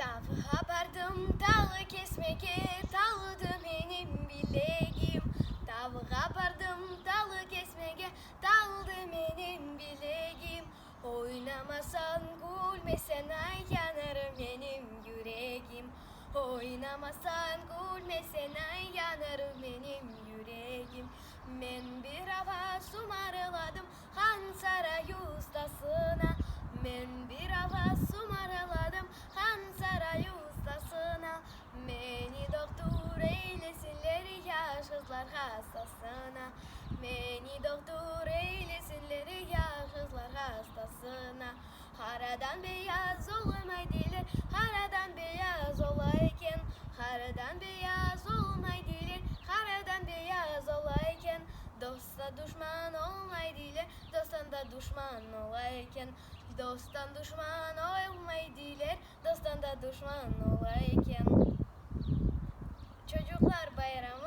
Tavha bardım dalı kesmeke Taldı benim bileğim Tavha bardım dalı kesmeke Daldı benim bileğim Oynamasan gülmesen ay yanar benim yüreğim. Oynamasan gülmesen ay yanar benim yüreğim. Men bir hava sumarladım Han kızlar hastasına Beni doktor eylesinler ya kızlar hastasına Haradan beyaz olmaydılar Haradan beyaz olayken. Haradan beyaz olmaydılar Haradan beyaz olayken. Dosta düşman olmaydılar Dostan da düşman olayken. Dostan düşman olmaydılar Dostan da düşman olayken. Çocuklar bayram